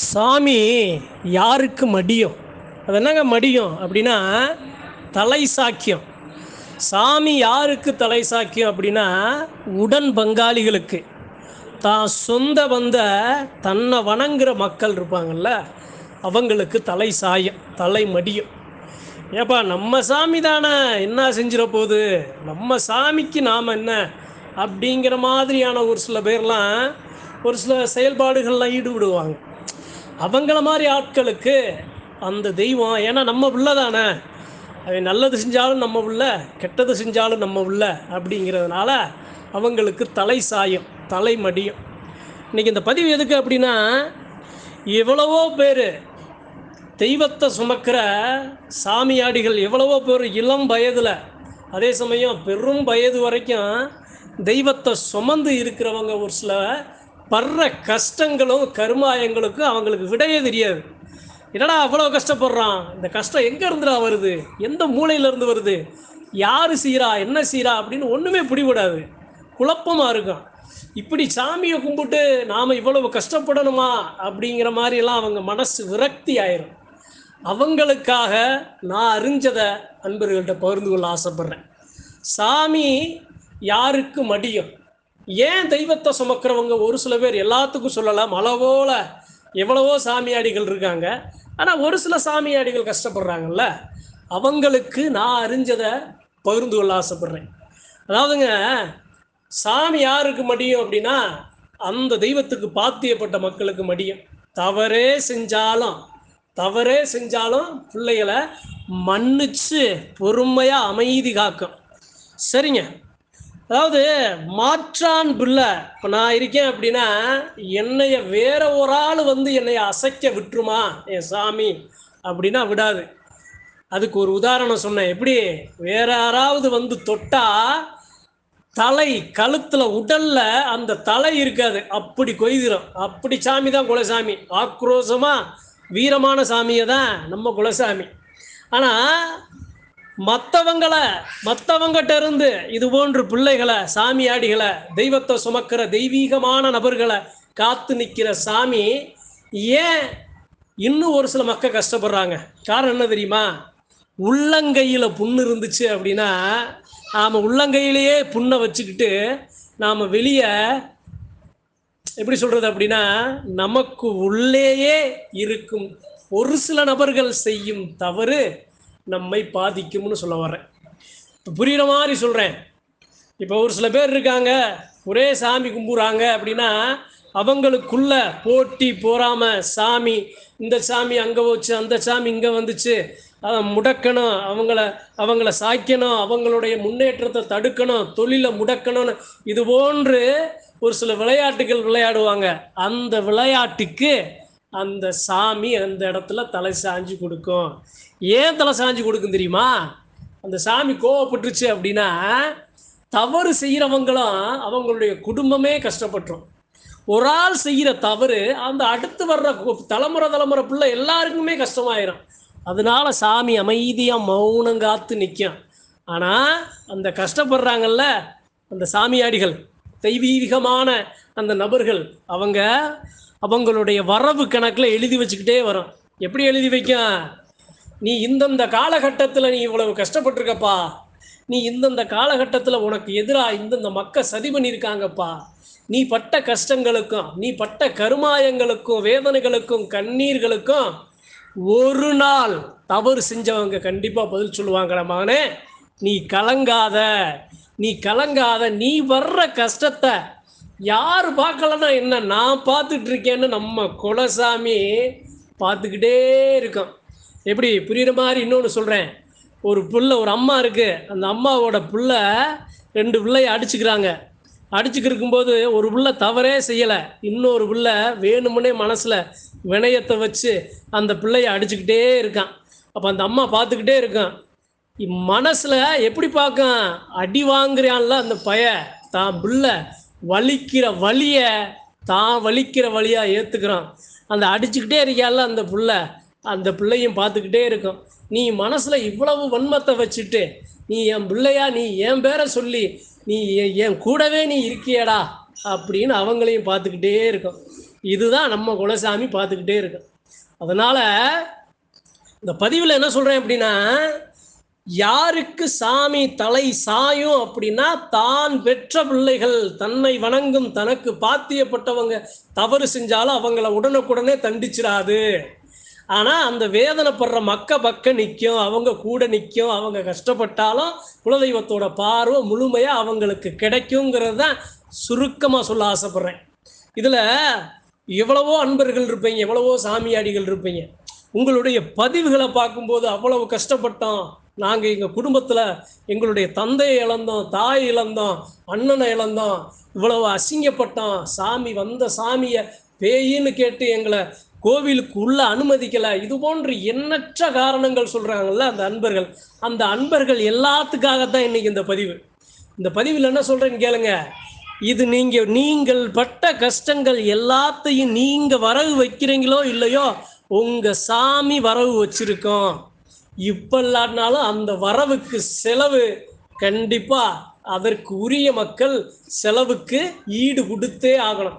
சாமி யாருக்கு மடியும்? அது என்னங்க மடியும் அப்படின்னா தலை சாக்கியம். சாமி யாருக்கு தலை சாக்கியம் அப்படின்னா உடன் பங்காளிகளுக்கு. தான் சொந்த வந்த தன்னை வணங்குற மக்கள் இருப்பாங்கல்ல அவங்களுக்கு தலை சாயம் தலை மடியும். ஏப்பா நம்ம சாமி தானே என்ன செஞ்சிட போகுது நம்ம சாமிக்கு நாம் என்ன? அப்படிங்கிற மாதிரியான ஒரு சில பேர்லாம் ஒரு சில செயல்பாடுகள்லாம் ஈடுபடுவாங்க. அவங்கள மாதிரி ஆட்களுக்கு அந்த தெய்வம் ஏன்னா நம்ம பிள்ளை தானே. அவன் நல்லது செஞ்சாலும் நம்ம உள்ள கெட்டது செஞ்சாலும் நம்ம உள்ள அப்படிங்கிறதுனால அவங்களுக்கு தலை சாயம் தலை மடியும். இன்றைக்கி இந்த பதிவு எதுக்கு அப்படின்னா எவ்வளவோ பேர் தெய்வத்தை சுமக்கிற சாமியாடிகள் எவ்வளவோ பேர் இளம் வயதில் அதே சமயம் பெரும் வயது வரைக்கும் தெய்வத்தை சுமந்து இருக்கிறவங்க ஒரு சில படுற கஷ்டங்களும் கருமாயங்களுக்கும் அவங்களுக்கு விடையே தெரியாது. என்னடா அவ்வளோ கஷ்டப்படுறான்? இந்த கஷ்டம் எங்கே இருந்துடா வருது? எந்த மூலையிலேருந்து வருது? யார் செய்கிறா என்ன செய்கிறா அப்படின்னு ஒன்றுமே பிடிபடாது. குழப்பமாக இருக்கும். இப்படி சாமியை கும்பிட்டு நாம் இவ்வளவு கஷ்டப்படணுமா? அப்படிங்கிற மாதிரிலாம் அவங்க மனசு விரக்தி ஆயிரும். அவங்களுக்காக நான் அறிஞ்சதை அன்பர்கள்ட்ட பகிர்ந்து கொள்ள ஆசைப்பட்றேன். சாமி யாருக்கு மடியும்? ஏன் தெய்வத்தை சுமக்கிறவங்க ஒரு சில பேர் எல்லாத்துக்கும் சொல்லலாம் அளவோல எவ்வளவோ சாமியாடிகள் இருக்காங்க. ஆனால் ஒரு சில சாமியாடிகள் கஷ்டப்படுறாங்கல்ல? அவங்களுக்கு நான் அறிஞ்சதை பகிர்ந்து கொள்ள ஆசைப்பட்றேன். அதாவதுங்க சாமி யாருக்கு மடியும் அப்படின்னா அந்த தெய்வத்துக்கு பாத்தியப்பட்ட மக்களுக்கு மடியும். தவறே செஞ்சாலும் தவறே செஞ்சாலும் பிள்ளைகளை மன்னிச்சு பொறுமையாக அமைதி காக்கும். சரிங்க. அதாவது மாற்றான் பிள்ளை. இப்போ நான் இருக்கேன் அப்படின்னா என்னைய வேற ஒரு ஆள் வந்து என்னைய அசைக்க விட்டுருமா? என் சாமி. அப்படின்னா விடாது. அதுக்கு ஒரு உதாரணம் சொன்னேன். எப்படி? வேற யாராவது வந்து தொட்டா தலை கழுத்துல உடல்ல அந்த தலை இருக்காது. அப்படி கொய்திரும். அப்படி சாமி தான் குலசாமி. ஆக்ரோஷமா வீரமான சாமியை தான் நம்ம குலசாமி. ஆனால் மற்றவங்களை மற்றவங்கிட்ட இருந்து இது போன்று பிள்ளைகளை சாமியாடிகளை தெய்வத்தை சுமக்கிற தெய்வீகமான நபர்களை காத்து நிற்கிற சாமி ஏன் இன்னும் ஒரு சில மக்கள் கஷ்டப்படுறாங்க? காரணம் என்ன தெரியுமா? உள்ளங்கையில் புண்ணு இருந்துச்சு அப்படின்னா நாம் உள்ளங்கையிலேயே புண்ணை வச்சுக்கிட்டு நாம் வெளியே எப்படி சொல்கிறது அப்படின்னா நமக்கு உள்ளேயே இருக்கும் ஒரு சில நபர்கள் செய்யும் தவறு நம்மை பாதிக்கும்னு சொல்ல வர்றேன். இப்போ புரிகிற மாதிரி சொல்கிறேன் இப்போ ஒரு சில பேர் இருக்காங்க ஒரே சாமி கும்பிட்றாங்க அப்படின்னா அவங்களுக்குள்ள போட்டி போகாமல் சாமி இந்த சாமி அங்கே போச்சு அந்த சாமி இங்கே வந்துச்சு அதை முடக்கணும் அவங்கள அவங்கள சாய்க்கணும் அவங்களுடைய முன்னேற்றத்தை தடுக்கணும் தொழிலை முடக்கணும்னு இது போன்று ஒரு சில விளையாட்டுகள் விளையாடுவாங்க. அந்த விளையாட்டுக்கு அந்த சாமி அந்த இடத்துல தலை சாஞ்சு கொடுக்கும். ஏன் தலை சாஞ்சு கொடுக்கும் தெரியுமா? அந்த சாமி கோவப்பட்டுருச்சு அப்படின்னா தவறு செய்கிறவங்களும் அவங்களுடைய குடும்பமே கஷ்டப்பட்டுரும். ஒரு ஆள் செய்கிற தவறு அந்த அடுத்து வர்ற தலைமுறை தலைமுறை பிள்ளை எல்லாருக்குமே கஷ்டமாயிரும். அதனால சாமி அமைதியாக மௌனம் காத்து நிற்கும் ஆனால் அந்த கஷ்டப்படுறாங்கல்ல அந்த சாமியாடிகள் தெய்வீகமான அந்த நபர்கள் அவங்க அவங்களுடைய வரவு கணக்கில் எழுதி வச்சுக்கிட்டே வரும். எப்படி எழுதி வைக்கும்? நீ இந்தந்த காலகட்டத்தில் நீ இவ்வளவு கஷ்டப்பட்டிருக்கப்பா. நீ இந்தந்த காலகட்டத்தில் உனக்கு எதிராக இந்தந்த மக்கள் சதி பண்ணியிருக்காங்கப்பா நீ பட்ட கஷ்டங்களுக்கும் நீ பட்ட கருமாயங்களுக்கும் வேதனைகளுக்கும் கண்ணீர்களுக்கும் ஒரு நாள் தவறு செஞ்சவங்க கண்டிப்பாக பதில் சொல்லுவாங்கடா மகனே. நீ கலங்காத. நீ கலங்காத. நீ வர்ற கஷ்டத்தை யார் பார்க்கலன்னா என்ன நான் பார்த்துட்டு இருக்கேன்னு நம்ம குலசாமி பார்த்துக்கிட்டே இருக்கோம் எப்படி புரியுற மாதிரி இன்னொன்று சொல்கிறேன் ஒரு புள்ள ஒரு அம்மா இருக்குது அந்த அம்மாவோட புள்ள ரெண்டு பிள்ளைய அடிச்சுக்கிறாங்க. அடிச்சுக்கிருக்கும்போது ஒரு புள்ள தவறே செய்யலை. இன்னொரு புள்ள வேணுமுன்னே மனசில் வினயத்தை வச்சு அந்த பிள்ளைய அடிச்சுக்கிட்டே இருக்கான். அப்போ அந்த அம்மா பார்த்துக்கிட்டே இருக்கான் மனசில் எப்படி பார்க்கும்? அடி வாங்குறான்ல அந்த பய. தான் பிள்ளை வலிக்கிற வழியை தான் வலிக்கிற வழியாக ஏற்றுக்கிறான் அந்த அடிச்சுக்கிட்டே இருக்கியால அந்த புள்ள. அந்த பிள்ளையும் பார்த்துக்கிட்டே இருக்கும். நீ மனசில் இவ்வளவு வன்மத்தை வச்சுட்டு நீ என் பிள்ளையா நீ என் பேரை சொல்லி நீ என் என் கூடவே நீ இருக்கியடா அப்படின்னு அவங்களையும் பார்த்துக்கிட்டே இருக்கும். இதுதான் நம்ம குலசாமி பார்த்துக்கிட்டே இருக்கும். அதனால் இந்த பதிவில் என்ன சொல்கிறேன் அப்படின்னா யாருக்கு சாமி தலை சாயும் அப்படின்னா தான் பெற்ற பிள்ளைகள் தன்னை வணங்கும் தனக்கு பாத்தியப்பட்டவங்க தவறு செஞ்சாலும் அவங்கள உடனுக்குடனே தண்டிச்சிடாது. ஆனால் அந்த வேதனைப்படுற மக்க பக்க நிற்கும் அவங்க கூட நிற்கும் அவங்க கஷ்டப்பட்டாலும் குலதெய்வத்தோட பார்வை முழுமையாக அவங்களுக்கு கிடைக்குங்கிறது தான் சுருக்கமாக சொல்ல ஆசைப்பட்றேன். இதில் எவ்வளவோ அன்பர்கள் இருப்பீங்க எவ்வளவோ சாமியாடிகள் இருப்பீங்க. உங்களுடைய பதிவுகளை பார்க்கும்போது அவ்வளவு கஷ்டப்பட்டோம். நாங்கள் எங்கள் குடும்பத்தில் எங்களுடைய தந்தையை இழந்தோம் தாய் இழந்தோம் அண்ணனை இழந்தோம் இவ்வளவு அசிங்கப்பட்டோம். சாமி வந்த சாமியை பேயின்னு கேட்டு எங்களை கோவிலுக்கு உள்ள அனுமதிக்கலை. இது போன்று எண்ணற்ற காரணங்கள் சொல்கிறாங்கல்ல அந்த அன்பர்கள். அந்த அன்பர்கள் எல்லாத்துக்காகத்தான் இன்னைக்கு இந்த பதிவு. இந்த பதிவில் என்ன சொல்கிறேன்னு கேளுங்க. இது நீங்கள் நீங்கள் பட்ட கஷ்டங்கள் எல்லாத்தையும் நீங்கள் வரவு வைக்கிறீங்களோ இல்லையோ உங்கள் சாமி வரவு வச்சிருக்கோம். இப்போ இல்லாட்டினாலும் அந்த வரவுக்கு செலவு கண்டிப்பாக அதற்கு உரிய மக்கள் செலவுக்கு ஈடு கொடுத்தே ஆகணும்.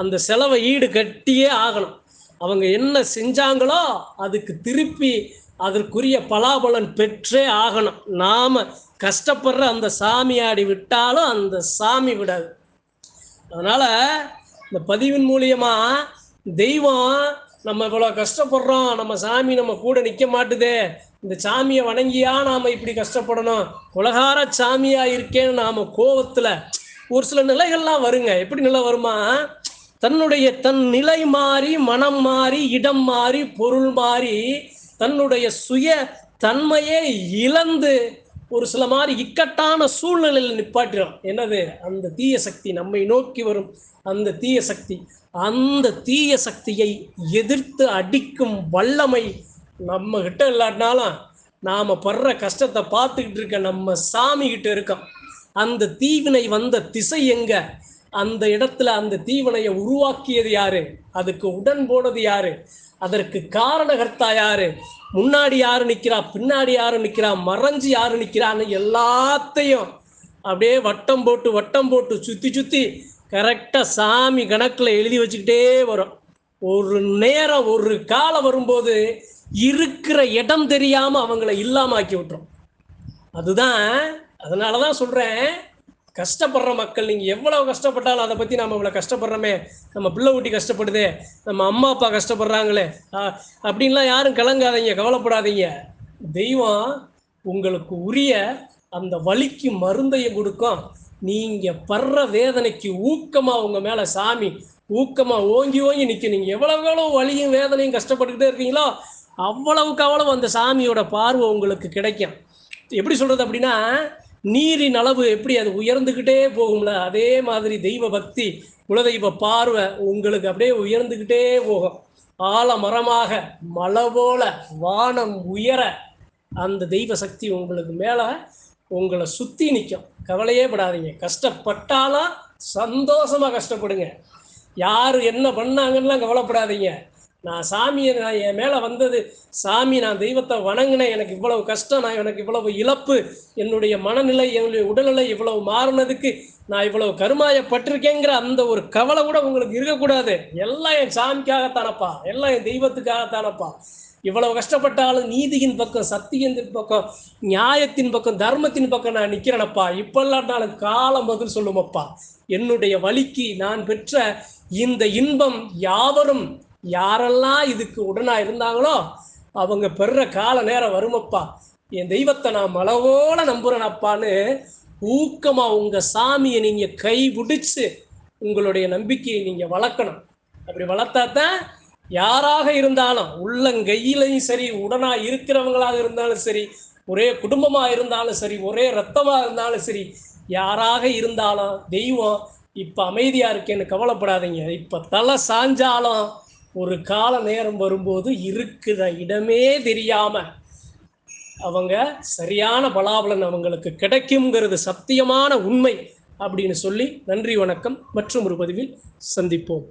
அந்த செலவை ஈடு கட்டியே ஆகணும். அவங்க என்ன செஞ்சாங்களோ அதுக்கு திருப்பி அதற்குரிய பலாபலன் பெற்றே ஆகணும். நாம் கஷ்டப்படுற அந்த சாமியாடி விட்டாலும் அந்த சாமி விடாது. அதனால் இந்த பதிவின் மூலியமாக தெய்வம் நம்ம இவ்வளோ கஷ்டப்படுறோம் நம்ம சாமி நம்ம கூட நிற்க மாட்டுதே இந்த சாமியை வணங்கியா நாம் இப்படி கஷ்டப்படணும் உலகார சாமியாக இருக்கேன்னு நாம் கோவத்தில் ஒரு சில நிலைகள்லாம் வருங்க. எப்படி நிலை வருமா? தன்னுடைய தன் நிலை மாறி மனம் மாறி இடம் மாறி பொருள் மாறி தன்னுடைய சுய தன்மையே இழந்து ஒரு சில மாதிரி இக்கட்டான சூழ்நிலையில் நிப்பாட்டிடும். என்னது? அந்த தீய சக்தி நம்மை நோக்கி வரும். அந்த தீய சக்தி அந்த தீய சக்தியை எதிர்த்து அடிக்கும் வல்லமை நம்ம கிட்ட இல்லாட்டினாலும் நாம் படுற கஷ்டத்தை பார்த்துக்கிட்டு இருக்க நம்ம சாமி கிட்ட இருக்கோம். அந்த தீவினை வந்த திசை எங்க? அந்த இடத்துல அந்த தீவனையை உருவாக்கியது யாரு? அதுக்கு உடன் போனது யாரு? அதற்கு காரணகர்த்தா யாரு? முன்னாடி யாரு நிற்கிறா பின்னாடி யாரு நிற்கிறா மறைஞ்சு யாரு நிற்கிறான்னு எல்லாத்தையும் அப்படியே வட்டம் போட்டு வட்டம் போட்டு சுற்றி சுற்றி கரெக்டாக சாமி கணக்கில் எழுதி வச்சுக்கிட்டே வரும். ஒரு நேரம் ஒரு காலம் வரும்போது இருக்கிற இடம் தெரியாமல் அவங்கள இல்லாமல் ஆக்கி விட்டுரும். அதுதான் அதனால தான் சொல்கிறேன் கஷ்டப்படுற மக்கள் நீங்கள் எவ்வளவு கஷ்டப்பட்டாலும் அதை பற்றி நம்ம இவ்வளோ கஷ்டப்படுறோமே. நம்ம பிள்ளை ஊட்டி கஷ்டப்படுதே. நம்ம அம்மா அப்பா கஷ்டப்படுறாங்களே. அப்படின்லாம் யாரும் கலங்காதீங்க கவலைப்படாதீங்க. தெய்வம் உங்களுக்கு உரிய அந்த வலிக்கு மருந்தையை கொடுக்கும். நீங்கள் படுற வேதனைக்கு ஊக்கமாக உங்கள் மேலே சாமி ஊக்கமாக ஓங்கி ஓங்கி நிற்கும் நீங்கள் எவ்வளவு எவ்வளோ வலியும் வேதனையும் கஷ்டப்பட்டுக்கிட்டே இருக்கீங்களோ அவ்வளவுக்கு அவ்வளவு அந்த சாமியோட பார்வை உங்களுக்கு கிடைக்கும். எப்படி சொல்கிறது அப்படின்னா நீரின் அளவு எப்படி அது உயர்ந்துக்கிட்டே போகும்ல? அதே மாதிரி தெய்வ பக்தி குலதெய்வ பார்வை உங்களுக்கு அப்படியே உயர்ந்துக்கிட்டே போகும். ஆலமரமாக மலை போல வானம் உயர அந்த தெய்வ சக்தி உங்களுக்கு மேலே உங்களை சுற்றி நிற்கும் கவலையே படாதீங்க. கஷ்டப்பட்டாலும் சந்தோஷமாக கஷ்டப்படுங்க. யார் என்ன பண்ணாங்கன்னெலாம் கவலைப்படாதீங்க. நான் சாமியை நான் என் மேலே வந்தது சாமி நான் தெய்வத்தை வணங்கினேன் எனக்கு இவ்வளவு கஷ்டம் நான் எனக்கு இவ்வளவு இழப்பு என்னுடைய மனநிலை என்னுடைய உடல்நிலை இவ்வளவு மாறினதுக்கு நான் இவ்வளவு கருமாயப்பட்டிருக்கேங்கிற அந்த ஒரு கவலை கூட உங்களுக்கு இருக்கக்கூடாது. எல்லாம் என் சாமிக்காகத்தானப்பா எல்லாம் என் தெய்வத்துக்காகத்தானப்பா. இவ்வளவு கஷ்டப்பட்டாலும் நீதியின் பக்கம் சத்தியத்தின் பக்கம் நியாயத்தின் பக்கம் தர்மத்தின் பக்கம் நான் நிற்கிறேனப்பா இப்பெல்லாம் நான் காலம் பதில் சொல்லுமப்பா. என்னுடைய வழிக்கு நான் பெற்ற இந்த இன்பம் யாவரும் யாரெல்லாம் இதுக்கு உடனா இருந்தாங்களோ அவங்க பெறுற கால நேரம் வருமப்பா. என் தெய்வத்தை நான் மலவோல நம்புறேனப்பான்னு ஊக்கமா உங்க சாமியை நீங்க கை பிடிச்சு உங்களுடைய நம்பிக்கையை நீங்க வளர்க்கணும். அப்படி வளர்த்தா தான் யாராக இருந்தாலும் உள்ளங்கையிலையும் சரி உடனா இருக்கிறவங்களாக இருந்தாலும் சரி ஒரே குடும்பமா இருந்தாலும் சரி ஒரே ரத்தமா இருந்தாலும் சரி யாராக இருந்தாலும் தெய்வம் இப்ப அமைதியா இருக்கேன்னு கவலைப்படாதீங்க. இப்ப தலை சாஞ்சாலும் ஒரு கால நேரம் வரும்போது இருக்கிற இடமே தெரியாம அவங்க சரியான பலாபலன் அவங்களுக்கு கிடைக்குங்கிறது சத்தியமான உண்மை அப்படின்னு சொல்லி நன்றி வணக்கம். மற்றும் ஒரு பதிவில் சந்திப்போம்.